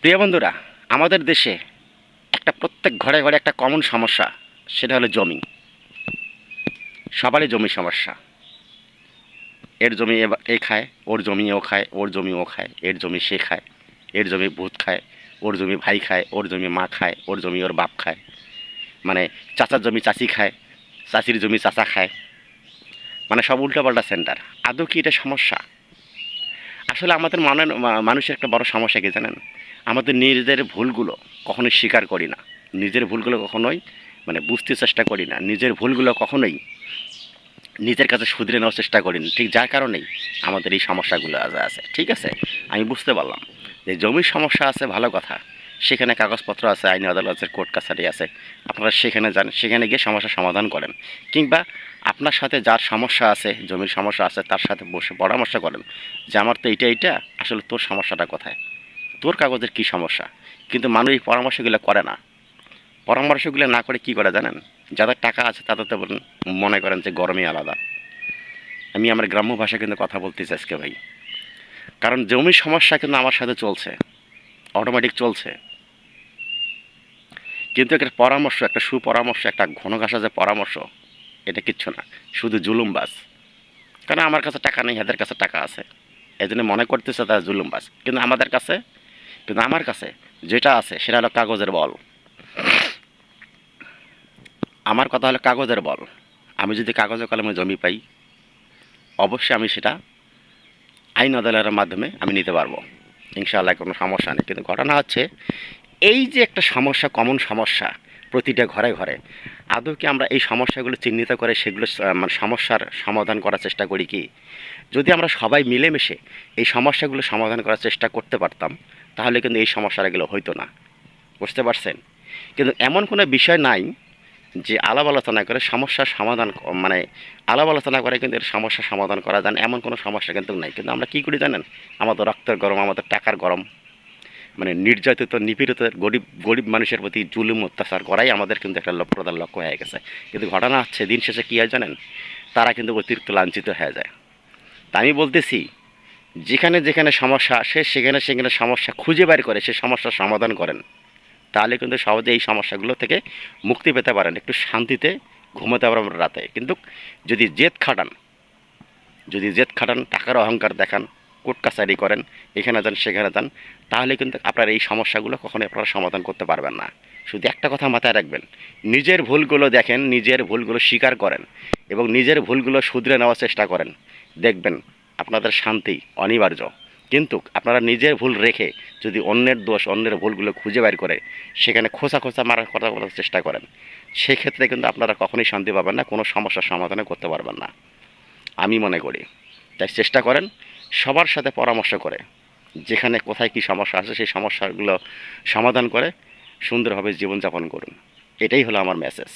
প্রিয় বন্ধুরা, আমাদের দেশে একটা প্রত্যেক ঘরে ঘরে একটা কমন সমস্যা, সেটা হলো জমি। সবারই জমি সমস্যা। এর জমি এ- খায়, ওর জমি ও খায়, ওর জমি ও খায়, এর জমি সে খায়, এর জমি ভূত খায়, ওর জমি ভাই খায়, ওর জমি মা খায়, ওর জমি ওর বাপ খায়। মানে চাচার জমি চাচি খায়, চাচির জমি চাচা খায়। মানে সব উল্টোপাল্টা সেন্টার আদৌ কি এটা সমস্যা? আসলে আমাদের মানের মানুষের একটা বড় সমস্যা কি জানেন? আমাদের নিজেদের ভুলগুলো কখনোই স্বীকার করি না। নিজের ভুলগুলো কখনোই মানে বুঝতে চেষ্টা করি না। নিজের ভুলগুলো কখনোই নিজের কাছে শুধরে নেওয়ার চেষ্টা করি না। ঠিক যার কারণেই আমাদের এই সমস্যাগুলো আছে। ঠিক আছে? আমি বুঝতে পারলাম। যে জমির সমস্যা আছে, ভালো কথা। সেখানে কাগজপত্র আছে আইনি আদালতের কোর্ট কাছারি আছে। আপনারা সেখানে যান, সেখানে গিয়ে সমস্যার সমাধান করেন। কিংবা আপনার সাথে যার সমস্যা আছে, জমির সমস্যা আছে, তার সাথে বসে পরামর্শ করেন যে, আমার তো এইটা এইটা, আসলে তোর সমস্যাটা কোথায়? তোর কাগজের কী সমস্যা? কিন্তু মানুষ এই পরামর্শগুলো করে না। পরামর্শগুলো না করে কি করে জানেন? যাদের টাকা আছে, তাদের তো মনে করেন যে, গরমই আলাদা। আমি আমার গ্রাম্য ভাষায় কিন্তু কথা বলতেছি আজকে ভাই। কারণ জমির সমস্যা কিন্তু আমার সাথে চলছে। অটোমেটিক চলছে। কিন্তু একটা পরামর্শ, একটা সুপরামর্শ, একটা ঘন ঘাসা যে পরামর্শ, এটা কিচ্ছু না। শুধু জুলুমবাজ কারণ আমার কাছে টাকা নেই এদের কাছে টাকা আছে। এই জন্য মনে করতেছে তারা জুলুমবাজ কিন্তু আমাদের কাছে, কিন্তু আমার কাছে যেটা আছে, সেটা হলো কাগজের বল। আমার কথা হলো কাগজের বল। আমি যদি কাগজে কলমে জমি পাই, অবশ্যই আমি সেটা আইন আদালতের মাধ্যমে আমি নিতে পারব। ইনশাআল্লাহ কোনো সমস্যা নেই। কিন্তু ঘটনা হচ্ছে এই যে একটা সমস্যা কমন সমস্যা প্রতিটা ঘরে ঘরে, আদৌ কি আমরা এই সমস্যাগুলো চিহ্নিত করে সেগুলো মানে সমস্যার সমাধান করার চেষ্টা করি কি? যদি আমরা সবাই মিলেমিশে এই সমস্যাগুলো সমাধান করার চেষ্টা করতে পারতাম, তাহলে কিন্তু এই সমস্যাগুলো হইতো না। বুঝতে পারছেন? কিন্তু এমন কোনো বিষয় নাই যে আলাপ আলোচনা করে সমস্যার সমাধান মানে আলাপ আলোচনা করে কিন্তু এর সমস্যার সমাধান করা যায় এমন কোনো সমস্যা কিন্তু নাই। কিন্তু আমরা কী করি জানেন? আমাদের রক্তের গরম, আমাদের টাকার গরম। মানে নির্যাতিত, নিপীড়িত, গরিব গরিব মানুষের প্রতি জুলুম, অত্যাচার করাই আমাদের কিন্তু একটা প্রধান লক্ষ্য হয়ে গেছে। কিন্তু ঘটনা হচ্ছে, দিন শেষে কী হয় জানেন? তারা কিন্তু অতিরিক্ত লাঞ্ছিত হয়ে যায়। তা আমি বলতেছি, যেখানে যেখানে সমস্যা আসে, সেখানে সেখানে সমস্যা খুঁজে বের করে, সে সমস্যার সমাধান করেন। তাহলে কিন্তু সহজে এই সমস্যাগুলো থেকে মুক্তি পেতে পারেন, একটু শান্তিতে ঘুমাতে পারবেন রাতে। কিন্তু যদি জেদ খাটান, যদি জেদ খাটান, টাকার অহংকার দেখান কোর্ট কাছারি করেন, এখানে যান, সেখানে যান, তাহলে কিন্তু আপনার এই সমস্যাগুলো কখনোই আপনারা সমাধান করতে পারবেন না। শুধু একটা কথা মাথায় রাখবেন, নিজের ভুলগুলো দেখেন, নিজের ভুলগুলো স্বীকার করেন এবং নিজের ভুলগুলো শুধরে নেওয়ার চেষ্টা করেন। দেখবেন আপনাদের শান্তি অনিবার্য। কিন্তু আপনারা নিজের ভুল রেখে যদি অন্যের দোষ, অন্যের ভুলগুলো খুঁজে বের করে সেখানে খোঁচা খোঁচা মারার কথা বলার চেষ্টা করেন, সেক্ষেত্রে কিন্তু আপনারা কখনোই শান্তি পাবেন না, কোনো সমস্যার সমাধানে করতে পারবেন না। আমি মনে করি। তাই চেষ্টা করেন সবার সাথে পরামর্শ করে, যেখানে কোথায় কি সমস্যা আছে, সেই সমস্যাগুলো সমাধান করে সুন্দরভাবে জীবনযাপন করুন। এটাই হলো আমার মেসেজ